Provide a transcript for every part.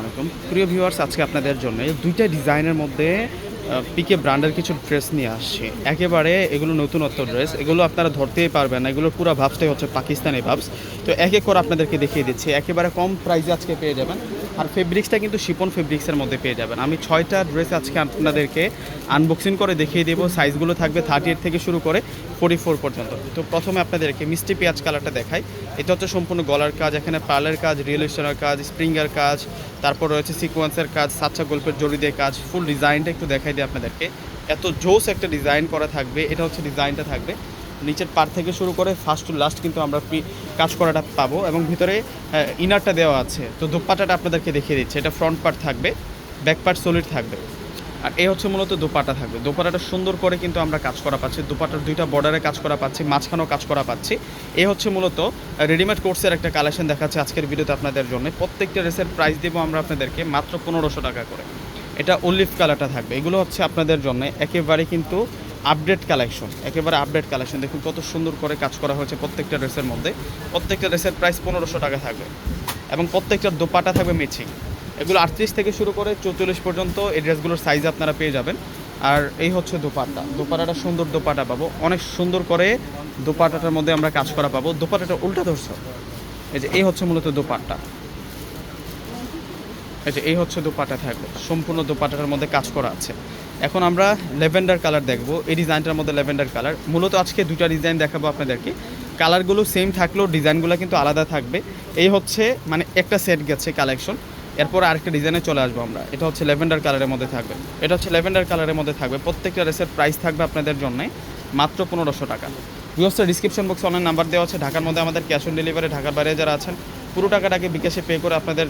আলাইকুম। প্রিয় ভিউয়ার্স আজকে আপনাদের জন্য দুইটা ডিজাইনের মধ্যে পিকে ব্র্যান্ডের কিছু ড্রেস নিয়ে আসছে। একেবারে এগুলো নতুনত্ব ড্রেস এগুলো আপনারা ধরতেই পারবেন না, এগুলোর পুরো ভাবসটাই হচ্ছে পাকিস্তানি ভাবস। তো এক করে আপনাদেরকে দেখিয়ে দিচ্ছি, একেবারে কম প্রাইসে আজকে পেয়ে যাবেন। আর ফেব্রিক্সটা কিন্তু শিপন ফেব্রিক্সের মধ্যে পেয়ে যাবেন। আমি ছয়টা ড্রেস আজকে আপনাদেরকে আনবক্সিং করে দেখিয়ে দেবো। সাইজগুলো থাকবে থার্টি এইট থেকে শুরু করে ফোর্টি ফোর পর্যন্ত। তো প্রথমে আপনাদেরকে মিষ্টি পেঁয়াজ কালারটা দেখাই। এটা হচ্ছে সম্পূর্ণ গলার কাজ, এখানে পার্লের কাজ রিয়েল স্টোনের কাজ স্প্রিংয়ের কাজ, তারপর রয়েছে সিকোয়েন্সের কাজ সাচ্চা গল্পের জড়ি দিয়ে কাজ ফুল ডিজাইনটা একটু দেখাই দিই আপনাদেরকে। এত জোস একটা ডিজাইন করা থাকবে, এটা হচ্ছে ডিজাইনটা থাকবে। নিচের পার থেকে শুরু করে ফার্স্ট টু লাস্ট কিন্তু আমরা কাজ করাটা পাবো এবং ভিতরে ইনারটা দেওয়া আছে। তো দোপাটাটা আপনাদেরকে দেখিয়ে দিচ্ছে। এটা ফ্রন্ট পার্ট থাকবে ব্যাক পার্ট সলিড থাকবে। আর এই হচ্ছে মূলত দোপাটা থাকবে। দোপাটাটা সুন্দর করে কিন্তু আমরা কাজ করা পাচ্ছি। দোপাটার দুইটা বর্ডারে কাজ করা পাচ্ছি, মাঝখানেও কাজ করা পাচ্ছি। এই হচ্ছে মূলত রেডিমেড কোর্সের একটা কালেকশন দেখাচ্ছে আজকের ভিডিওতে আপনাদের জন্য। প্রত্যেকটা ড্রেসের প্রাইস দেবো আমরা আপনাদেরকে মাত্র পনেরোশো টাকা করে। এটা অলিভ কালারটা থাকবে। এগুলো হচ্ছে আপনাদের জন্য। একেবারে কিন্তু আপডেট কালেকশন, একেবারে আপডেট কালেকশন। দেখুন কত সুন্দর করে কাজ করা হয়েছে প্রত্যেকটা ড্রেসের মধ্যে। প্রত্যেকটা ড্রেসের প্রাইস পনেরোশো টাকা থাকবে। এবং প্রত্যেকটার দোপাটা থাকবে মেচিং এগুলো আটত্রিশ থেকে শুরু করে চৌচল্লিশ পর্যন্ত এই ড্রেসগুলোর সাইজ আপনারা পেয়ে যাবেন। আর এই হচ্ছে দোপাট্টা। দোপাটাটা সুন্দর দোপাটা পাবো। অনেক সুন্দর করে দোপাটাটার মধ্যে আমরা কাজ করা পাবো। দোপাটাটা উল্টা ধরছো। এই যে, এই হচ্ছে মূলত দোপাট্টা। এই যে, এই হচ্ছে দোপাটা থাকবে সম্পূর্ণ দোপাটার মধ্যে কাজ করা আছে। এখন আমরা লেভেন্ডার কালার দেখব। এই ডিজাইনটার মধ্যে লেভেন্ডার কালার। মূলত আজকে দুটা ডিজাইন দেখাবো আপনাদেরকে। কালারগুলো সেম থাকলেও ডিজাইনগুলো কিন্তু আলাদা থাকবে। এই হচ্ছে মানে একটা সেট গেছে কালেকশন এরপর আরেকটা ডিজাইনে চলে আসব আমরা। এটা হচ্ছে লেভেন্ডার কালারের মধ্যে থাকবে। এটা হচ্ছে লেভেন্ডার কালারের মধ্যে থাকবে। প্রত্যেকটা ড্রেসের প্রাইস থাকবে আপনাদের জন্য মাত্র পনেরোশো টাকা। ভিওসের ডিসক্রিপশন বক্সে অনলাইন নাম্বার দেওয়া আছে। ঢাকার মধ্যে আমাদের ক্যাশ অন ডেলিভারি ঢাকার বাইরে যারা আছেন, পুরো টাকাটাকে বিকাশে পে করে আপনাদের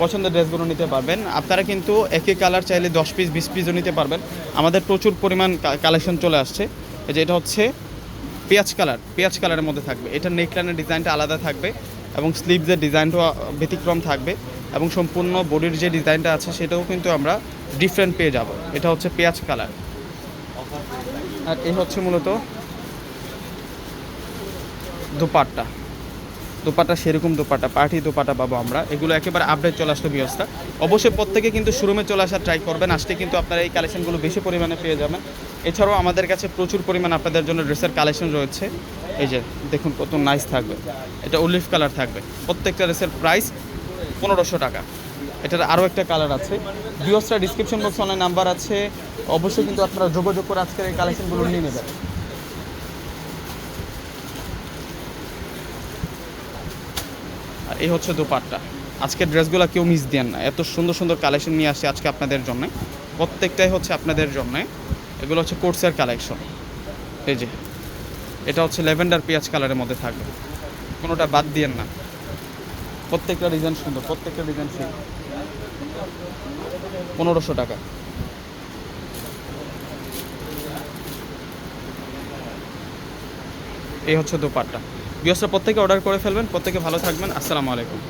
পছন্দের ড্রেসগুলো নিতে পারবেন। আপনারা কিন্তু একই কালার চাইলে দশ পিস বিশ পিসও নিতে পারবেন। আমাদের প্রচুর পরিমাণ কালেকশন চলে আসছে। এই যে এটা হচ্ছে পেঁয়াজ কালার। পেঁয়াজ কালারের মধ্যে থাকবে। এটা নেকলাইনের ডিজাইনটা আলাদা থাকবে এবং স্লিভসের ডিজাইনটাও ব্যতিক্রম থাকবে এবং সম্পূর্ণ বডির যে ডিজাইনটা আছে সেটাও কিন্তু আমরা ডিফারেন্ট পেয়ে যাব। এটা হচ্ছে পেঁয়াজ কালার। আর এই হচ্ছে মূলত দোপাট্টা। দোপাটা সেরকম দোপাটা পার্টি দোপাটা পাবো আমরা। এগুলো একেবারে আপডেট চলে আসলো ব্যবস্থা অবশ্যই প্রত্যেকে কিন্তু শোরুমে চলে আসার ট্রাই করবেন। আসলে কিন্তু আপনারা এই কালেকশনগুলো বেশি পরিমাণে পেয়ে যাবেন। এছাড়াও আমাদের কাছে প্রচুর পরিমাণ আপনাদের জন্য ড্রেসের কালেকশন রয়েছে। এই যে, দেখুন কত নাইস থাকবে। এটা অলিভ কালার থাকবে। প্রত্যেকটা ড্রেসের প্রাইস পনেরোশো টাকা। এটার আরও একটা কালার আছে। বিওসটা ডিসক্রিপশন বক্সে অনেক নাম্বার আছে। অবশ্যই কিন্তু আপনারা যোগাযোগ করে আজকের এই কালেকশনগুলো নিয়ে নেবেন। আর এই হচ্ছে দোপাট্টা। আজকের ড্রেসগুলো কেউ মিস দেন না। এত সুন্দর সুন্দর কালেকশন নিয়ে আসছে আজকে আপনাদের জন্য। প্রত্যেকটাই হচ্ছে আপনাদের জন্য। এগুলো হচ্ছে কোর্সের কালেকশন এই যে, এটা হচ্ছে ল্যাভেন্ডার পেঁয়াজ কালারের মধ্যে থাকবে। কোনোটা বাদ দিয়েন না। প্রত্যেকটা ডিজাইন সুন্দর, প্রত্যেকটা ডিজাইন সুন্দর পনেরোশো টাকা। এই হচ্ছে দোপাট্টা। বিয়সটা প্রত্যেকে অর্ডার করে ফেলবেন প্রত্যেকে ভালো থাকবেন। আসসালামু আলাইকুম।